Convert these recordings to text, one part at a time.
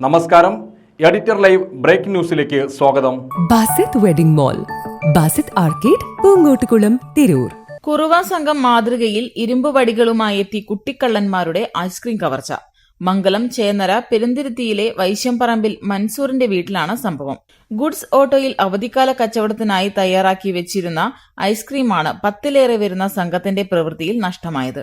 നമസ്കാരം. Editor live breaking ന്യൂസിലേക്ക് സ്വാഗതം. Basith wedding mall Basith arcade Poongottukulam Tirur. Kuruva സംഘം മാതൃകയിൽ ഇരുമ്പ് വടികളുമായി എത്തി കുട്ടിക്കള്ളന്മാരുടെ ഐസ്ക്രീം കവർച്ച. മംഗലം ചേന്നര പെരുന്തിരുത്തിയിലെ വൈശ്യംപറമ്പിൽ മൻസൂറിന്റെ വീട്ടിലാണ് സംഭവം. ഗുഡ്സ് ഓട്ടോയിൽ അവധിക്കാല കച്ചവടത്തിനായി തയ്യാറാക്കി വെച്ചിരുന്ന ഐസ്ക്രീമാണ് പത്തിലേറെ വരുന്ന സംഘത്തിന്റെ പ്രവൃത്തിയിൽ നഷ്ടമായത്.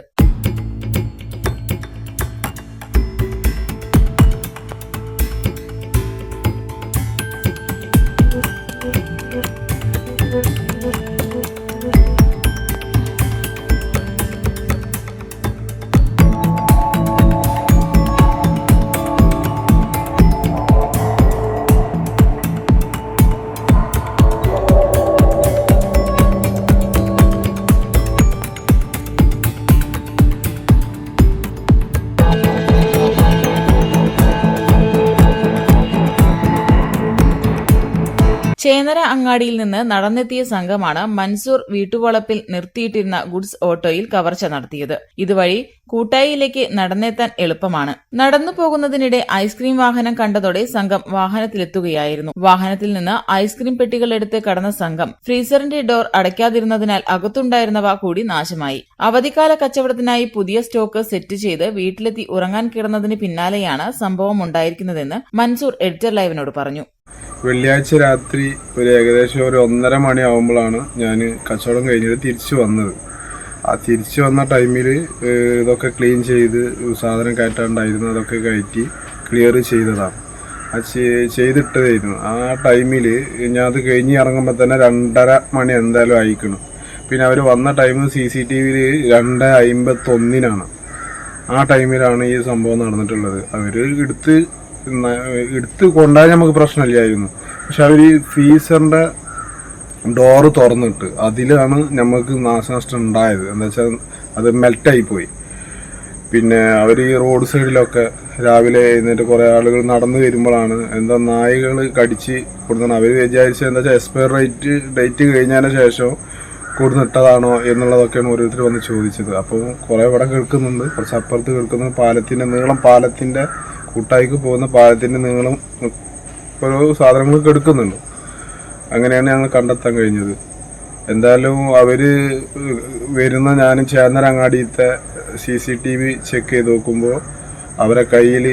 ചേനര അങ്ങാടിയിൽ നിന്ന് നടന്നെത്തിയ സംഘമാണ് മൻസൂർ വീട്ടുവളപ്പിൽ നിർത്തിയിട്ടിരുന്ന ഗുഡ്സ് ഓട്ടോയിൽ കവർച്ച നടത്തിയത്. ഇതുവഴി കൂട്ടായിയിലേക്ക് നടന്നെത്താൻ എളുപ്പമാണ്. നടന്നു പോകുന്നതിനിടെ ഐസ്ക്രീം വാഹനം കണ്ടതോടെ സംഘം വാഹനത്തിലെത്തുകയായിരുന്നു. വാഹനത്തിൽ നിന്ന് ഐസ്ക്രീം പെട്ടികൾ എടുത്ത് കടന്ന സംഘം ഫ്രീസറിന്റെ ഡോർ അടയ്ക്കാതിരുന്നതിനാൽ അകത്തുണ്ടായിരുന്നവ കൂടി നാശമായി. അവധിക്കാല കച്ചവടത്തിനായി പുതിയ സ്റ്റോക്ക് സെറ്റ് ചെയ്ത് വീട്ടിലെത്തി ഉറങ്ങാൻ കിടന്നതിന് പിന്നാലെയാണ് സംഭവം ഉണ്ടായിരിക്കുന്നതെന്ന് മൻസൂർ എഡിറ്റർ ലൈവിനോട് പറഞ്ഞു. വെള്ളിയാഴ്ച രാത്രി ഒരു ഏകദേശം ഒരു ഒന്നര മണിയാവുമ്പോഴാണ് ഞാൻ കച്ചവടം കഴിഞ്ഞിട്ട് തിരിച്ചു വന്നത്. ആ തിരിച്ചു വന്ന ടൈമിൽ ഇതൊക്കെ ക്ലീൻ ചെയ്ത് സാധനം കയറ്റാണ്ടായിരുന്നു അതൊക്കെ കയറ്റി ക്ലിയർ ചെയ്തതാണ്. ആ ചെയ്തിട്ടതായിരുന്നു. ആ ടൈമിൽ ഞാൻ അത് കഴിഞ്ഞ് ഇറങ്ങുമ്പോൾ തന്നെ രണ്ടര മണി എന്തായാലും അയക്കണം പിന്നെ അവർ വന്ന ടൈം സി സി ടി വിയിൽ രണ്ട് അമ്പത്തൊന്നിനാണ്. ആ ടൈമിലാണ് ഈ സംഭവം നടന്നിട്ടുള്ളത്. അവർ എടുത്ത് എടുത്ത് കൊണ്ടുപോയാൽ നമുക്ക് പ്രശ്നമില്ലായിരുന്നു. പക്ഷെ അവർ ഫീസറിന്റെ ഡോറ് തുറന്നിട്ട് അതിലാണ് നമുക്ക് നാശനഷ്ടം ഉണ്ടായത്. എന്താ വെച്ചാൽ അത് മെൽറ്റായി പോയി. പിന്നെ അവർ ഈ റോഡ് സൈഡിലൊക്കെ രാവിലെ എഴുന്നേറ്റ് കുറേ ആളുകൾ നടന്നു വരുമ്പോഴാണ് എന്താ നായകൾ കടിച്ച് കൊടുക്കുന്നത് അവർ വിചാരിച്ചത് എന്താ വെച്ചാൽ എക്സ്പയർ ഡേറ്റ് ഡേറ്റ് കഴിഞ്ഞതിന് ശേഷം കൊടുന്നിട്ടതാണോ എന്നുള്ളതൊക്കെയാണ് ഓരോരുത്തർ വന്ന് ചോദിച്ചത്. അപ്പോൾ കുറേ ഇവിടെ കേൾക്കുന്നുണ്ട്. കുറച്ച് അപ്പുറത്ത് കേൾക്കുന്നത് പാലത്തിന്റെ നീളം പാലത്തിന്റെ കൂട്ടായിക്ക് പോകുന്ന പാലത്തിന്റെ നീളം ഓരോ സാധനങ്ങളൊക്കെ എടുക്കുന്നുണ്ട്. അങ്ങനെയാണ് ഞങ്ങൾ കണ്ടെത്താൻ കഴിഞ്ഞത്. എന്തായാലും അവർ വരുന്ന ഞാൻ ചേന്നരങ്ങാടിയത്തെ C C T V check ചെയ്ത് നോക്കുമ്പോൾ അവരെ കയ്യിൽ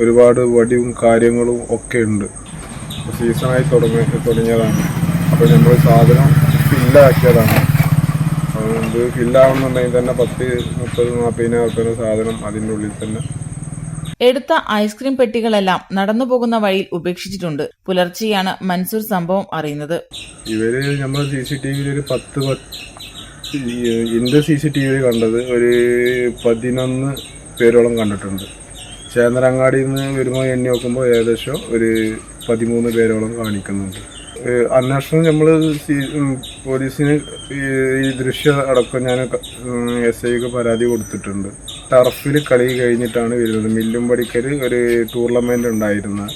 ഒരുപാട് വടിയും കാര്യങ്ങളും ഒക്കെ ഉണ്ട്. സീസണായി തുടങ്ങി തുടങ്ങിയതാണ്. അപ്പോൾ നമ്മൾ സാധനം ഫില്ലാക്കിയതാണ് അതുകൊണ്ട് ഫില്ലാവുന്നുണ്ടെങ്കിൽ തന്നെ പത്ത് മുപ്പത് നാൽപ്പതിനായിരത്തിന് സാധനം അതിന്റെ ഉള്ളിൽ തന്നെ എടുത്ത ഐസ്ക്രീം പെട്ടികളെല്ലാം നടന്നു പോകുന്ന വഴിയിൽ ഉപേക്ഷിച്ചിട്ടുണ്ട്. പുലർച്ചെയാണ് മൻസൂർ സംഭവം അറിയുന്നത്. ഇവർ നമ്മൾ സി സി ടി ഒരു പത്ത് എന്റെ സി സി ടി വിയിൽ കണ്ടത് ഒരു പതിനൊന്ന് പേരോളം കണ്ടിട്ടുണ്ട്. ചേന്നരങ്ങാടിയിൽ നിന്ന് വരുമ്പോൾ എണ്ണി നോക്കുമ്പോൾ ഏകദേശം ഒരു പതിമൂന്ന് പേരോളം കാണിക്കുന്നുണ്ട്. അന്വേഷണം നമ്മൾ പോലീസിന് ഈ ദൃശ്യം അടക്കം ഞാൻ എസ് ഐക്ക് പരാതി കൊടുത്തിട്ടുണ്ട്. ടർഫിൽ കളി കഴിഞ്ഞിട്ടാണ് വരുന്നത്. മില്ലും പടിക്കൽ ഒരു ടൂർണമെന്റ് ഉണ്ടായിരുന്ന.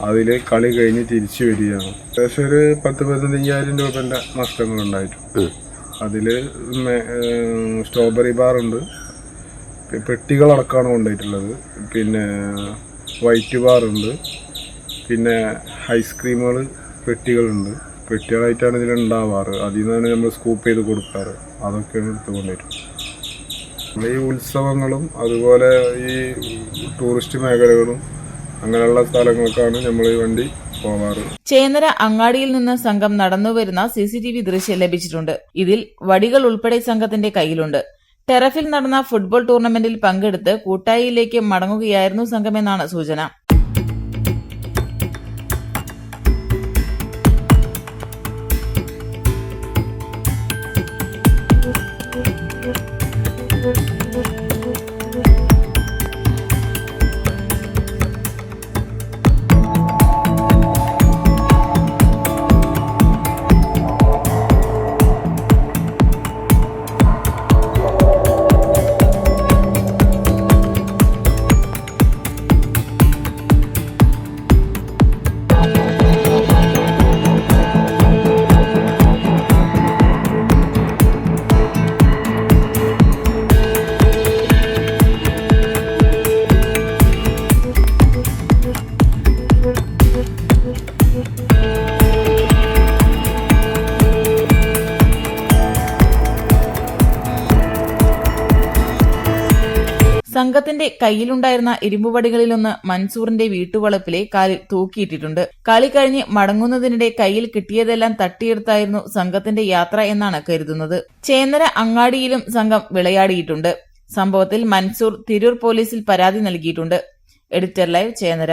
അതിൽ കളി കഴിഞ്ഞ് തിരിച്ചു വരികയാണ്. ഏകദേശം ഒരു പത്ത് പതിനഞ്ചായിരം രൂപന്റെ നഷ്ടങ്ങളുണ്ടായിട്ടുണ്ട് അതിൽ സ്ട്രോബെറി ബാർ ഉണ്ട്. പെ- പെട്ടികളടക്കമാണ് കൊണ്ടുപോയിട്ടുള്ളത്. പിന്നെ വൈറ്റ് ബാർ ഉണ്ട്. പിന്നെ ഐസ്ക്രീമുകൾ പെട്ടികളുണ്ട്. പെട്ടികളായിട്ടാണ് ഇതിൽ ഉണ്ടാവാറ് അതിൽ നിന്നാണ് നമ്മൾ സ്കൂപ്പ് ചെയ്ത് കൊടുക്കാറ്. അതൊക്കെയാണ് എടുത്ത് കൊണ്ടുപോയിട്ട്. പിന്നെ ഈ ഉത്സവങ്ങളും അതുപോലെ ഈ ടൂറിസ്റ്റ് മേഖലകളും അങ്ങനെയുള്ള സ്ഥലങ്ങൾക്കാണ് നമ്മൾ ഈ വണ്ടി പോവാറ് ചേന്നര അങ്ങാടിയിൽ നിന്ന് സംഘം നടന്നുവരുന്ന സി സി ടി വി ദൃശ്യം ലഭിച്ചിട്ടുണ്ട്. ഇതിൽ വടികൾ ഉൾപ്പെടെ സംഘത്തിന്റെ കയ്യിലുണ്ട്. ടെറഫിൽ നടന്ന ഫുട്ബോൾ ടൂർണമെന്റിൽ പങ്കെടുത്ത് കൂട്ടായിയിലേക്ക് മടങ്ങുകയായിരുന്നു സംഘമെന്നാണ് സൂചന. സംഘത്തിന്റെ കയ്യിലുണ്ടായിരുന്ന ഇരുമ്പുപടികളിലൊന്ന് മൻസൂറിന്റെ വീട്ടുവളപ്പിലെ കാലിൽ തൂക്കിയിട്ടിട്ടുണ്ട്. കളി കഴിഞ്ഞ് മടങ്ങുന്നതിനിടെ കയ്യിൽ കിട്ടിയതെല്ലാം തട്ടിയെടുത്തായിരുന്നു സംഘത്തിന്റെ യാത്ര എന്നാണ് കരുതുന്നത്. ചേന്നര അങ്ങാടിയിലും സംഘം വിളയാടിയിട്ടുണ്ട്. സംഭവത്തിൽ മൻസൂർ തിരൂർ പോലീസിൽ പരാതി നൽകിയിട്ടുണ്ട്. Editor live Chennara.